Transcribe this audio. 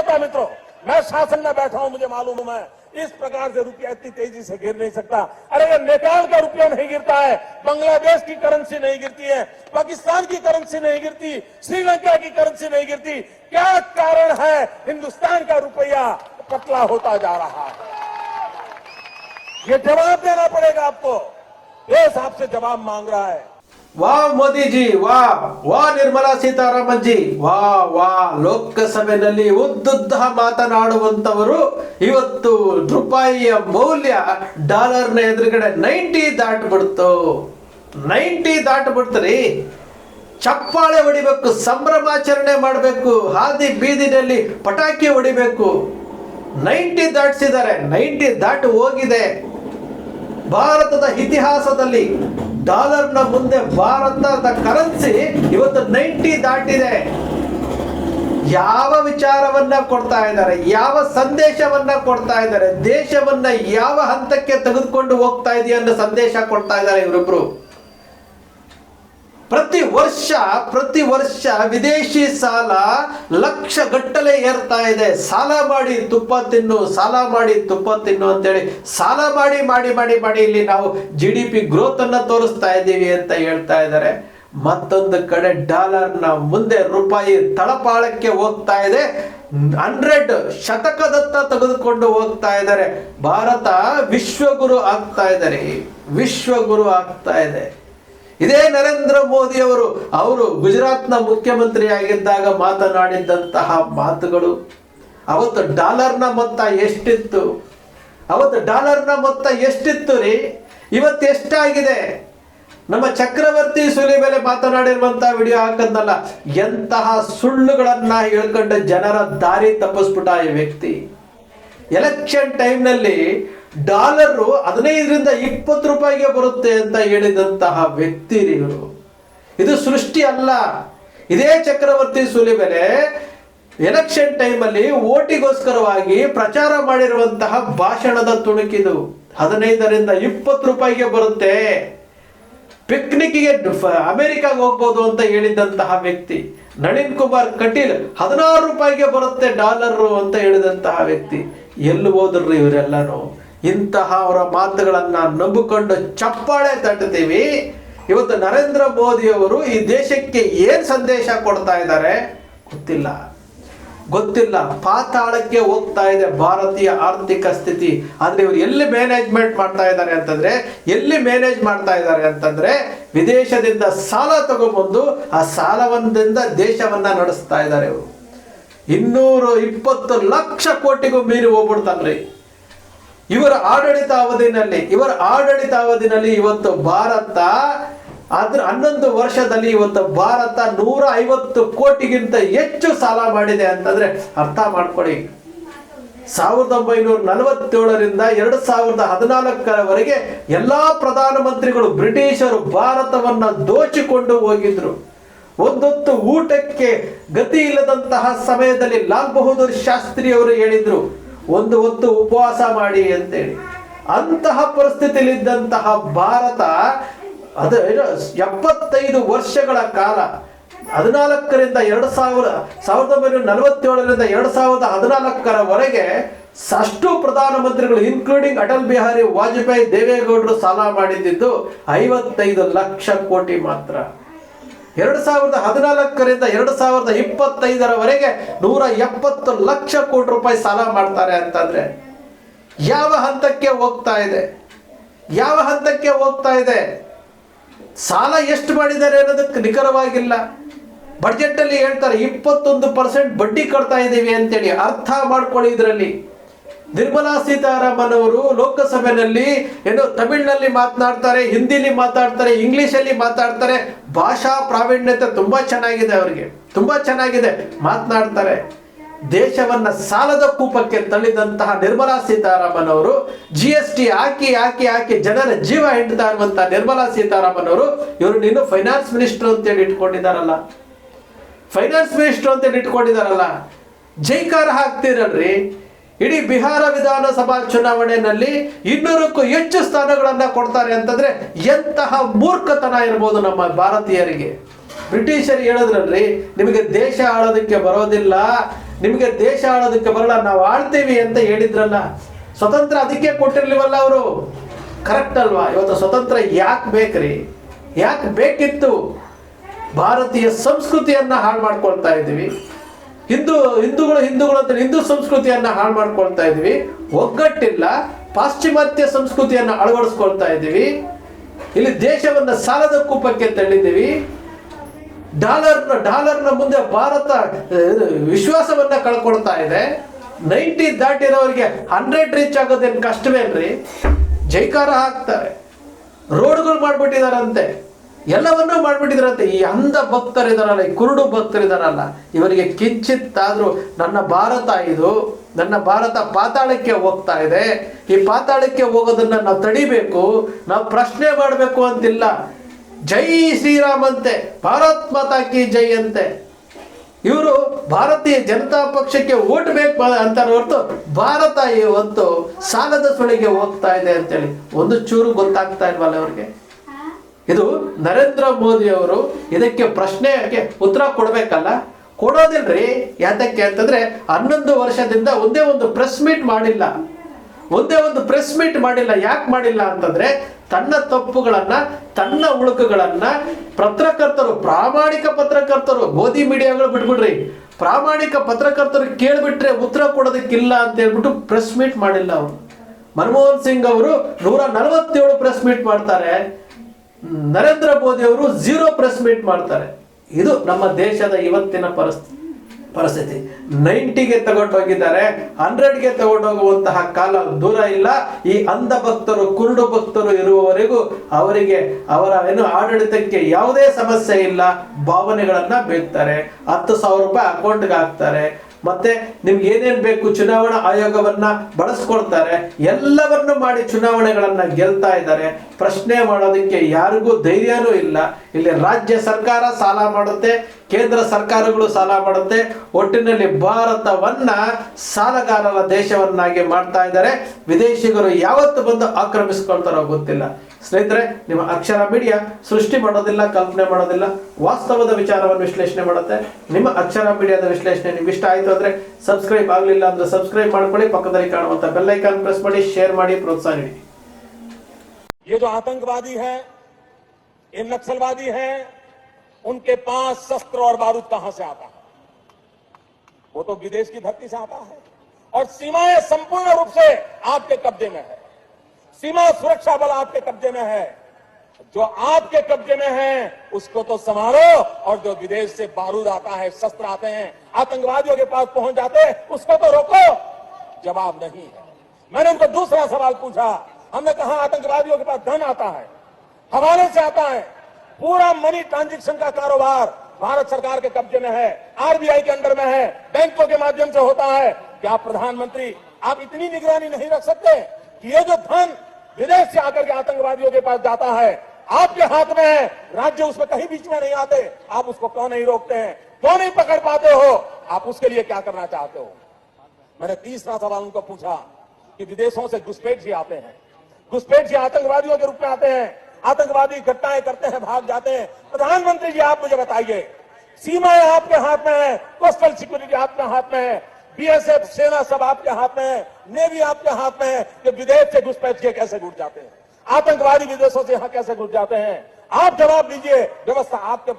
ہوتا مترو، میں شاسن میں بیٹھا ہوں، مجھے معلوم ہوں میں اس پرکار سے روپیہ اتنی تیزی سے گر نہیں سکتا۔ ارے نیپال کا روپیہ نہیں گرتا ہے، بنگلہ دیش کی کرنسی نہیں گرتی ہے، پاکستان کی کرنسی نہیں گرتی، سری لنکا کی کرنسی نہیں گرتی۔ کیا کارن ہے ہندوستان کا روپیہ پتلا ہوتا جا رہا ہے؟ یہ جواب دینا پڑے گا آپ کو۔ دیش آپ سے جواب مانگ رہا ہے۔ ವಾ ಮೋದಿಜಿ, ವಾ ವಾ ನಿರ್ಮಲಾ ಸೀತಾರಾಮನ್ ಜಿ ವಾ ವಾ ಲೋಕಸಭೆಯಲ್ಲಿ ಉದ್ದುದ್ದ ಮಾತನಾಡುವಂತವರು ಇವತ್ತು ರೂಪಾಯಿಯ ಮೌಲ್ಯ ಡಾಲರ್ನ ಎದುರುಗಡೆ ನೈಂಟಿ ದಾಟ್ಬಿಡ್ತು. ನೈಂಟಿ ದಾಟ್ಬಿಡ್ತ್ರಿ. ಚಪ್ಪಾಳೆ ಹೊಡಿಬೇಕು, ಸಂಭ್ರಮಾಚರಣೆ ಮಾಡಬೇಕು, ಹಾದಿ ಬೀದಿನಲ್ಲಿ ಪಟಾಕಿ ಹೊಡಿಬೇಕು. ನೈಂಟಿ ದಾಟಿಸಿದ್ದಾರೆ, ನೈಂಟಿ ದಾಟು ಹೋಗಿದೆ. ಭಾರತದ ಇತಿಹಾಸದಲ್ಲಿ ಡಾಲರ್ನ ಮುಂದೆ ಭಾರತದ ಕರೆನ್ಸಿ ಇವತ್ತು ನೈಂಟಿ ದಾಟಿದೆ. ಯಾವ ವಿಚಾರವನ್ನ ಕೊಡ್ತಾ ಇದ್ದಾರೆ, ಯಾವ ಸಂದೇಶವನ್ನ ಕೊಡ್ತಾ ಇದ್ದಾರೆ, ದೇಶವನ್ನ ಯಾವ ಹಂತಕ್ಕೆ ತೆಗೆದುಕೊಂಡು ಹೋಗ್ತಾ ಇದೆಯಾ ಅನ್ನೋ ಸಂದೇಶ ಕೊಡ್ತಾ ಇದ್ದಾರೆ ಇವರಿಬ್ರು. ಪ್ರತಿ ವರ್ಷ ಪ್ರತಿ ವರ್ಷ ವಿದೇಶಿ ಸಾಲ ಲಕ್ಷ ಗಟ್ಟಲೆ ಏರ್ತಾ ಇದೆ. ಸಾಲ ಮಾಡಿ ತುಪ್ಪ ತಿನ್ನು, ಸಾಲ ಮಾಡಿ ತುಪ್ಪ ತಿನ್ನು ಅಂತೇಳಿ ಸಾಲ ಮಾಡಿ ಮಾಡಿ ಮಾಡಿ ಮಾಡಿ ಇಲ್ಲಿ ನಾವು ಜಿ ಡಿ ಪಿ ಗ್ರೋತ್ ಅನ್ನ ತೋರಿಸ್ತಾ ಇದ್ದೀವಿ ಅಂತ ಹೇಳ್ತಾ ಇದ್ದಾರೆ. ಮತ್ತೊಂದು ಕಡೆ ಡಾಲರ್ನ ಮುಂದೆ ರೂಪಾಯಿ ತಳಪಾಳಕ್ಕೆ ಹೋಗ್ತಾ ಇದೆ. ಹಂಡ್ರೆಡ್ ಶತಕದತ್ತ ತೆಗೆದುಕೊಂಡು ಹೋಗ್ತಾ ಇದ್ದಾರೆ. ಭಾರತ ವಿಶ್ವಗುರು ಆಗ್ತಾ ಇದ್ದಾರೆ. ವಿಶ್ವಗುರು ಆಗ್ತಾ ಇದೆ. ಇದೇ ನರೇಂದ್ರ ಮೋದಿ ಅವರು ಅವರು ಗುಜರಾತ್ನ ಮುಖ್ಯಮಂತ್ರಿ ಆಗಿದ್ದಾಗ ಮಾತನಾಡಿದಂತಹ ಮಾತುಗಳು, ಅವತ್ತು ಡಾಲರ್ನ ಮೊತ್ತ ಎಷ್ಟಿತ್ತು? ಅವತ್ತು ಡಾಲರ್ನ ಮೊತ್ತ ಎಷ್ಟಿತ್ತು ರೀ? ಇವತ್ತು ಎಷ್ಟಾಗಿದೆ? ನಮ್ಮ ಚಕ್ರವರ್ತಿ ಸುಲಿಬೆಲೆ ಮಾತನಾಡಿರುವಂತಹ ವಿಡಿಯೋ ಹಾಕದ್ನಲ್ಲ, ಎಂತಹ ಸುಳ್ಳುಗಳನ್ನ ಹೇಳ್ಕೊಂಡ ಜನರ ದಾರಿ ತಪ್ಪಿಸ್ಬಿಟ್ಟ ಈ ವ್ಯಕ್ತಿ. ಎಲೆಕ್ಷನ್ ಟೈಮ್ನಲ್ಲಿ ಡಾಲರು ಹದಿನೈದರಿಂದ ಇಪ್ಪತ್ತು ರೂಪಾಯಿಗೆ ಬರುತ್ತೆ ಅಂತ ಹೇಳಿದಂತಹ ವ್ಯಕ್ತಿ ಇವರು ಇದು ಸೃಷ್ಟಿ ಅಲ್ಲ. ಇದೇ ಚಕ್ರವರ್ತಿ ಸುಲಿಬೆಲೆ ಎಲೆಕ್ಷನ್ ಟೈಮಲ್ಲಿ ಓಟಿಗೋಸ್ಕರವಾಗಿ ಪ್ರಚಾರ ಮಾಡಿರುವಂತಹ ಭಾಷಣದ ತುಣುಕಿದು. ಹದಿನೈದರಿಂದ ಇಪ್ಪತ್ತು ರೂಪಾಯಿಗೆ ಬರುತ್ತೆ. ಪಿಕ್ನಿಕ್ಗೆ ಅಮೆರಿಕಾಗೆ ಹೋಗ್ಬೋದು ಅಂತ ಹೇಳಿದಂತಹ ವ್ಯಕ್ತಿ. ನಳಿನ್ ಕುಮಾರ್ ಕಟೀಲ್ ಹದಿನಾರು ರೂಪಾಯಿಗೆ ಬರುತ್ತೆ ಡಾಲರ್ ಅಂತ ಹೇಳಿದಂತಹ ವ್ಯಕ್ತಿ. ಎಲ್ಲಿ ಹೋದ್ರಿ ಇವರೆಲ್ಲರೂ? ಇಂತಹ ಅವರ ಮಾತುಗಳನ್ನು ನಂಬಿಕೊಂಡು ಚಪ್ಪಾಳೆ ತಟ್ಟುತ್ತೀವಿ ಇವತ್ತು ನರೇಂದ್ರ ಮೋದಿ ಅವರು ಈ ದೇಶಕ್ಕೆ ಏನು ಸಂದೇಶ ಕೊಡ್ತಾ ಇದ್ದಾರೆ? ಗೊತ್ತಿಲ್ಲ. ಗೊತ್ತಿಲ್ಲ. ಪಾತಾಳಕ್ಕೆ ಹೋಗ್ತಾ ಇದೆ ಭಾರತೀಯ ಆರ್ಥಿಕ ಸ್ಥಿತಿ. ಆದರೆ ಇವರು ಎಲ್ಲಿ ಮ್ಯಾನೇಜ್ಮೆಂಟ್ ಮಾಡ್ತಾ ಇದ್ದಾರೆ ಅಂತಂದ್ರೆ, ಎಲ್ಲಿ ಮ್ಯಾನೇಜ್ ಮಾಡ್ತಾ ಇದ್ದಾರೆ ಅಂತಂದ್ರೆ, ವಿದೇಶದಿಂದ ಸಾಲ ತಗೊಂಡ್ಬಂದು ಆ ಸಾಲವೊಂದಿಂದ ದೇಶವನ್ನ ನಡೆಸ್ತಾ ಇದ್ದಾರೆ ಇವರು. ಇನ್ನೂರು ಇಪ್ಪತ್ತು ಲಕ್ಷ ಕೋಟಿಗೂ ಮೀರಿ ಹೋಗ್ಬಿಡ್ತಾನ್ರಿ. ಇವರ ಆಡಳಿತ ಅವಧಿನಲ್ಲಿ, ಇವರ ಆಡಳಿತ ಅವಧಿನಲ್ಲಿ ಇವತ್ತು ಭಾರತ ಅದ್ರ ಹನ್ನೊಂದು ವರ್ಷದಲ್ಲಿ ಇವತ್ತು ಭಾರತ ನೂರ ಐವತ್ತು ಕೋಟಿಗಿಂತ ಹೆಚ್ಚು ಸಾಲ ಮಾಡಿದೆ ಅಂತಂದ್ರೆ ಅರ್ಥ ಮಾಡ್ಕೊಳ್ಳಿ. ಸಾವಿರದ ಒಂಬೈನೂರ ನಲವತ್ತೇಳರಿಂದ ಎರಡು ಸಾವಿರದ ಹದಿನಾಲ್ಕರವರೆಗೆ ಎಲ್ಲಾ ಪ್ರಧಾನಮಂತ್ರಿಗಳು ಬ್ರಿಟಿಷರು ಭಾರತವನ್ನ ದೋಚಿಕೊಂಡು ಹೋಗಿದ್ರು. ಒಂದೊತ್ತು ಊಟಕ್ಕೆ ಗತಿ ಇಲ್ಲದಂತಹ ಸಮಯದಲ್ಲಿ ಲಾಲ್ ಬಹದ್ದೂರ್ ಶಾಸ್ತ್ರಿ ಅವರು ಹೇಳಿದ್ರು ಒಂದು ಹೊತ್ತು ಉಪವಾಸ ಮಾಡಿ ಅಂತೇಳಿ. ಅಂತಹ ಪರಿಸ್ಥಿತಿಯಲ್ಲಿದ್ದಂತಹ ಭಾರತ ಅದು ಎಪ್ಪತ್ತೈದು ವರ್ಷಗಳ ಕಾಲ, ಹದಿನಾಲ್ಕರಿಂದ ಎರಡು ಸಾವಿರ, ಸಾವಿರದ ಒಂಬೈನೂರ ನಲವತ್ತೇಳರಿಂದ ಎರಡು ಸಾವಿರದ ಹದಿನಾಲ್ಕರವರೆಗೆ ಅಷ್ಟು ಪ್ರಧಾನಮಂತ್ರಿಗಳು ಇನ್ಕ್ಲೂಡಿಂಗ್ ಅಟಲ್ ಬಿಹಾರಿ ವಾಜಪೇಯಿ ದೇವೇಗೌಡರು ಸಾಲ ಮಾಡಿದ್ದು ಐವತ್ತೈದು ಲಕ್ಷ ಕೋಟಿ ಮಾತ್ರ. ಎರಡು ಸಾವಿರದ ಹದಿನಾಲ್ಕರಿಂದ ಎರಡು ಸಾವಿರದ ಇಪ್ಪತ್ತೈದರವರೆಗೆ ನೂರ ಎಪ್ಪತ್ತು ಲಕ್ಷ ಕೋಟಿ ರೂಪಾಯಿ ಸಾಲ ಮಾಡ್ತಾರೆ ಅಂತಂದ್ರೆ ಯಾವ ಹಂತಕ್ಕೆ ಹೋಗ್ತಾ ಇದೆ? ಯಾವ ಹಂತಕ್ಕೆ ಹೋಗ್ತಾ ಇದೆ? ಸಾಲ ಎಷ್ಟು ಮಾಡಿದ್ದಾರೆ ಅನ್ನೋದಕ್ಕೆ ನಿಖರವಾಗಿಲ್ಲ. ಬಡ್ಜೆಟ್ ಅಲ್ಲಿ ಹೇಳ್ತಾರೆ ಇಪ್ಪತ್ತೊಂದು ಪರ್ಸೆಂಟ್ ಬಡ್ಡಿ ಕಟ್ತಾ ಇದ್ದೀವಿ ಅಂತೇಳಿ. ಅರ್ಥ ಮಾಡ್ಕೊಳ್ಳಿ ಇದರಲ್ಲಿ. ನಿರ್ಮಲಾ ಸೀತಾರಾಮನ್ ಅವರು ಲೋಕಸಭೆಯಲ್ಲಿ ಏನು ತಮಿಳಿನಲ್ಲಿ ಮಾತನಾಡ್ತಾರೆ, ಹಿಂದಿಲಿ ಮಾತಾಡ್ತಾರೆ ಇಂಗ್ಲಿಷಲ್ಲಿ ಮಾತಾಡ್ತಾರೆ ಭಾಷಾ ಪ್ರಾವೀಣ್ಯತೆ ತುಂಬಾ ಚೆನ್ನಾಗಿದೆ ಅವರಿಗೆ. ತುಂಬಾ ಚೆನ್ನಾಗಿದೆ. ಮಾತನಾಡ್ತಾರೆ. ದೇಶವನ್ನ ಸಾಲದ ಕೂಪಕ್ಕೆ ತಳ್ಳಿದಂತಹ ನಿರ್ಮಲಾ ಸೀತಾರಾಮನ್ ಅವರು ಜಿ ಎಸ್ ಟಿ ಹಾಕಿ ಹಾಕಿ ಹಾಕಿ ಜನರ ಜೀವ ಹಿಡಿತಾ ಇರುವಂತಹ ನಿರ್ಮಲಾ ಸೀತಾರಾಮನ್ ಅವರು ಇವರು ನೀನು ಫೈನಾನ್ಸ್ ಮಿನಿಸ್ಟರ್ ಅಂತೇಳಿ ಇಟ್ಕೊಂಡಿದ್ದಾರಲ್ಲ ಫೈನಾನ್ಸ್ ಮಿನಿಸ್ಟರ್ ಅಂತೇಳಿ ಇಟ್ಕೊಂಡಿದ್ದಾರಲ್ಲ ಜೈಕಾರ ಹಾಕ್ತಿರಲ್ರಿ? ಇಡೀ ಬಿಹಾರ ವಿಧಾನಸಭಾ ಚುನಾವಣೆಯಲ್ಲಿ ಇನ್ನೂರಕ್ಕೂ ಹೆಚ್ಚು ಸ್ಥಾನಗಳನ್ನು ಕೊಡ್ತಾರೆ ಅಂತಂದ್ರೆ ಎಂತಹ ಮೂರ್ಖತನ ಇರ್ಬೋದು ನಮ್ಮ ಭಾರತೀಯರಿಗೆ. ಬ್ರಿಟಿಷರು ಹೇಳಿದ್ರಲ್ರಿ ನಿಮಗೆ ದೇಶ ಆಳೋದಕ್ಕೆ ಬರೋದಿಲ್ಲ, ನಿಮಗೆ ದೇಶ ಆಳೋದಕ್ಕೆ ಬರಲ್ಲ, ನಾವು ಆಳ್ತೀವಿ ಅಂತ ಹೇಳಿದ್ರಲ್ಲ. ಸ್ವತಂತ್ರ ಅದಕ್ಕೆ ಕೊಟ್ಟಿರ್ಲಿವಲ್ಲ ಅವರು. ಕರೆಕ್ಟ್ ಅಲ್ವಾ? ಇವತ್ತು ಸ್ವತಂತ್ರ ಯಾಕೆ ಬೇಕ್ರಿ? ಯಾಕೆ ಬೇಕಿತ್ತು? ಭಾರತೀಯ ಸಂಸ್ಕೃತಿಯನ್ನ ಹಾಳು ಮಾಡ್ಕೊಳ್ತಾ ಇದ್ದೀವಿ. ಹಿಂದೂ, ಹಿಂದೂಗಳು ಹಿಂದೂಗಳು ಅಂತ ಹಿಂದೂ ಸಂಸ್ಕೃತಿಯನ್ನ ಹಾಳು ಮಾಡ್ಕೊಳ್ತಾ ಇದ್ದೀವಿ ಒಗ್ಗಟ್ಟಿಲ್ಲ, ಪಾಶ್ಚಿಮಾತ್ಯ ಸಂಸ್ಕೃತಿಯನ್ನ ಅಳವಡಿಸ್ಕೊಳ್ತಾ ಇದ್ದೀವಿ. ಇಲ್ಲಿ ದೇಶವನ್ನ ಸಾಲದ ಕೂಪಕ್ಕೆ ತಳ್ಳಿದ್ದೀವಿ. ಡಾಲರ್ನ ಡಾಲರ್ನ ಮುಂದೆ ಭಾರತ ವಿಶ್ವಾಸವನ್ನ ಕಳ್ಕೊಳ್ತಾ ಇದೆ. ನೈಂಟಿ ದಾಟಿರೋರಿಗೆ ಹಂಡ್ರೆಡ್ ರೀಚ್ ಆಗೋದೇನು ಕಷ್ಟವೇನ್ರಿ? ಜೈಕಾರ ಹಾಕ್ತಾರೆ ರೋಡ್ಗಳು ಮಾಡ್ಬಿಟ್ಟಿದಾರಂತೆ. ಎಲ್ಲವನ್ನೂ ಮಾಡಿಬಿಟ್ಟಿದ್ರಂತೆ. ಈ ಅಂಧ ಭಕ್ತರಿದಾರಲ್ಲ ಈ ಕುರುಡು ಭಕ್ತರಿದಾರಲ್ಲ ಇವರಿಗೆ ಕಿಂಚಿತ್ತಾದರೂ ನನ್ನ ಭಾರತ ಇದು, ನನ್ನ ಭಾರತ ಪಾತಾಳಕ್ಕೆ ಹೋಗ್ತಾ ಇದೆ. ಈ ಪಾತಾಳಕ್ಕೆ ಹೋಗೋದನ್ನ ನಾವು ತಡಿಬೇಕು, ನಾವು ಪ್ರಶ್ನೆ ಮಾಡಬೇಕು ಅಂತಿಲ್ಲ. ಜೈ ಶ್ರೀರಾಮಂತೆ ಭಾರತ್ ಮಾತಾ ಕಿ ಜೈ ಅಂತೆ. ಇವರು ಭಾರತೀಯ ಜನತಾ ಪಕ್ಷಕ್ಕೆ ಓಟ್ ಬೇಕು ಅಂತ ಹೊರತು ಭಾರತ ಇವತ್ತು ಸಾಲದ ಸುಳಿಗೆ ಹೋಗ್ತಾ ಇದೆ ಅಂತೇಳಿ. ಒಂದು ಚೂರು ಗೊತ್ತಾಗ್ತಾ ಇಲ್ವಲ್ಲ ಅವ್ರಿಗೆ ಇದು ನರೇಂದ್ರ ಮೋದಿ ಅವರು ಇದಕ್ಕೆ ಪ್ರಶ್ನೆಗೆ ಉತ್ತರ ಕೊಡಬೇಕಲ್ಲ? ಕೊಡೋದಿಲ್ರಿ. ಯಾತಕ್ಕೆ ಅಂತಂದ್ರೆ ಹನ್ನೊಂದು ವರ್ಷದಿಂದ ಒಂದೇ ಒಂದು ಪ್ರೆಸ್ ಮೀಟ್ ಮಾಡಿಲ್ಲ. ಒಂದೇ ಒಂದು ಪ್ರೆಸ್ ಮೀಟ್ ಮಾಡಿಲ್ಲ. ಯಾಕೆ ಮಾಡಿಲ್ಲ ಅಂತಂದ್ರೆ ತನ್ನ ತಪ್ಪುಗಳನ್ನ, ತನ್ನ ಉಳುಕುಗಳನ್ನ ಪತ್ರಕರ್ತರು, ಪ್ರಾಮಾಣಿಕ ಪತ್ರಕರ್ತರು, ಮೋದಿ ಮೀಡಿಯಾಗಳು ಬಿಟ್ಬಿಡ್ರಿ. ಪ್ರಾಮಾಣಿಕ ಪತ್ರಕರ್ತರು ಕೇಳಿಬಿಟ್ರೆ ಉತ್ತರ ಕೊಡೋದಕ್ಕಿಲ್ಲ ಅಂತ ಹೇಳ್ಬಿಟ್ಟು ಪ್ರೆಸ್ ಮೀಟ್ ಮಾಡಿಲ್ಲ ಅವರು. ಮನಮೋಹನ್ ಸಿಂಗ್ ಅವರು ನೂರ ನಲವತ್ತೇಳು ಪ್ರೆಸ್ ಮೀಟ್ ಮಾಡ್ತಾರೆ. ನರೇಂದ್ರ ಮೋದಿ ಅವರು ಝೀರೋ ಪ್ರೆಸ್ ಮೀಟ್ ಮಾಡ್ತಾರೆ. ಇದು ನಮ್ಮ ದೇಶದ ಇವತ್ತಿನ ಪರಿಸ್ಥಿತಿ ಪರಿಸ್ಥಿತಿ. ನೈಂಟಿಗೆ ತಗೊಂಡೋಗಿದ್ದಾರೆ, ಹಂಡ್ರೆಡ್ಗೆ ತಗೊಂಡೋಗುವಂತಹ ಕಾಲ ದೂರ ಇಲ್ಲ. ಈ ಅಂಧ ಭಕ್ತರು, ಕುರುಡು ಭಕ್ತರು ಇರುವವರೆಗೂ ಅವರಿಗೆ ಅವರ ಏನು ಆಡಳಿತಕ್ಕೆ ಯಾವುದೇ ಸಮಸ್ಯೆ ಇಲ್ಲ. ಭಾವನೆಗಳನ್ನ ಬೀಳ್ತಾರೆ. ಹತ್ತು ಸಾವಿರ ರೂಪಾಯಿ ಅಕೌಂಟ್ಗೆ ಹಾಕ್ತಾರೆ. ಮತ್ತೆ ನಿಮ್ಗೆ ಏನೇನ್ ಬೇಕು ಚುನಾವಣಾ ಆಯೋಗವನ್ನ ಬಳಸ್ಕೊಳ್ತಾರೆ, ಎಲ್ಲವನ್ನು ಮಾಡಿ ಚುನಾವಣೆಗಳನ್ನ ಗೆಲ್ತಾ ಇದ್ದಾರೆ. ಪ್ರಶ್ನೆ ಮಾಡೋದಕ್ಕೆ ಯಾರಿಗೂ ಧೈರ್ಯನೂ ಇಲ್ಲ. ಇಲ್ಲಿ ರಾಜ್ಯ ಸರ್ಕಾರ ಸಾಲ ಮಾಡುತ್ತೆ, ಕೇಂದ್ರ ಸರ್ಕಾರಗಳು ಸಾಲ ಮಾಡುತ್ತೆ. ಒಟ್ಟಿನಲ್ಲಿ ಭಾರತವನ್ನ ಸಾಲಗಾರರ ದೇಶವನ್ನಾಗಿ ಮಾಡ್ತಾ ಇದ್ದಾರೆ. ವಿದೇಶಿಗರು ಯಾವತ್ತು ಬಂದು ಆಕ್ರಮಿಸ್ಕೊಳ್ತಾರೋ ಗೊತ್ತಿಲ್ಲ. ಸ್ನೇಹಿತರೆ ನಿಮ್ಮ ಅಕ್ಷರ ಮೀಡಿಯಾ ಸೃಷ್ಟಿ ಮಾಡೋದಿಲ್ಲ ಕಲ್ಪನೆ ಮಾಡೋದಿಲ್ಲ ವಾಸ್ತವದ ವಿಚಾರವನ್ನು ವಿಶ್ಲೇಷಣೆ ಮಾಡುತ್ತೆ ನಿಮ್ಮ ಅಕ್ಷರ ಮೀಡಿಯಾದ ವಿಶ್ಲೇಷಣೆ ನಿಮ್ಗೆ ಇಷ್ಟ ಆಯ್ತು ಅಂದ್ರೆ ಸಬ್ಸ್ಕ್ರೈಬ್ ಆಗಲಿಲ್ಲ ಅಂದ್ರೆ ಸಬ್ಸ್ಕ್ರೈಬ್ ಮಾಡ್ಕೊಳ್ಳಿ ಪಕ್ಕದಲ್ಲಿ ಕಾಣುವಂತ ಬೆಲ್ ಐಕಾನ್ ಪ್ರೆಸ್ ಮಾಡಿ ಶೇರ್ ಮಾಡಿ ಪ್ರೋತ್ಸಾಹ ನೀಡಿ ये जो आतंकवादी है ये नक्सलवादी है उनके पास शस्त्र और बारूद कहां से आता है वो तो विदेश की धरती से आता है और सीमाएं संपूर्ण रूप से आपके कब्जे में है سیما سرکشا بل آپ کے قبضے میں ہے۔ جو آپ کے قبضے میں ہیں، اس کو تو سمارو اور جو ودیش سے بارود آتا ہے شسر آتے ہیں، آتنکوادیوں کے پاس پہنچ جاتے اس کو تو روکو۔ جواب نہیں ہے۔ میں نے ان کو دوسرا سوال پوچھا۔ ہم نے کہا، آتنکوادیوں کے پاس دھن آتا ہے، حوالے سے آتا ہے۔ پورا منی ٹرانزیکشن کا کاروبار بھارت سرکار کے قبضے میں ہے، آر بی آئی کے اندر میں ہے، بینکوں کے مادھیم سے ہوتا ہے۔ کیا آپ پردھان منتری، آپ اتنی نگرانی نہیں رکھ سکتے کہ یہ جو دھن ودیش سے آ کر کے آتنکوادیوں کے پاس جاتا ہے۔ آپ کے ہاتھ میں ہے۔ راجیہ اس میں کہیں بیچ میں نہیں آتے۔ آپ اس کو کیوں نہیں روکتے ہیں؟ کیوں نہیں پکڑ پاتے ہو؟ آپ اس کے لیے کیا کرنا چاہتے ہو؟ میں نے تیسرا سوال ان کو پوچھا کہ ودیشوں سے گسپیٹ جی آتے ہیں۔ گسپیٹ جی آتنکوادیوں کے روپ میں آتے ہیں۔ آتنکوادی گھٹنائیں کرتے ہیں، بھاگ جاتے ہیں۔ پردھان منتری جی آپ مجھے بتائیے، سیمائیں آپ کے ہاتھ میں ہیں؟ کوسٹل سیکورٹی آپ کے ہاتھ میں ہے بی ایس ایف سینا سب آپ کے ہاتھ میں ہے نیوی آپ کے ہاتھ میں ہیں کہ بدیش سے گھسپیٹ کے کیسے گھٹ جاتے ہیں؟ آتنکواری ودیشوں سے یہاں کیسے گھس جاتے ہیں؟ آپ جواب دیجیے، ویوستھا آپ کے پاس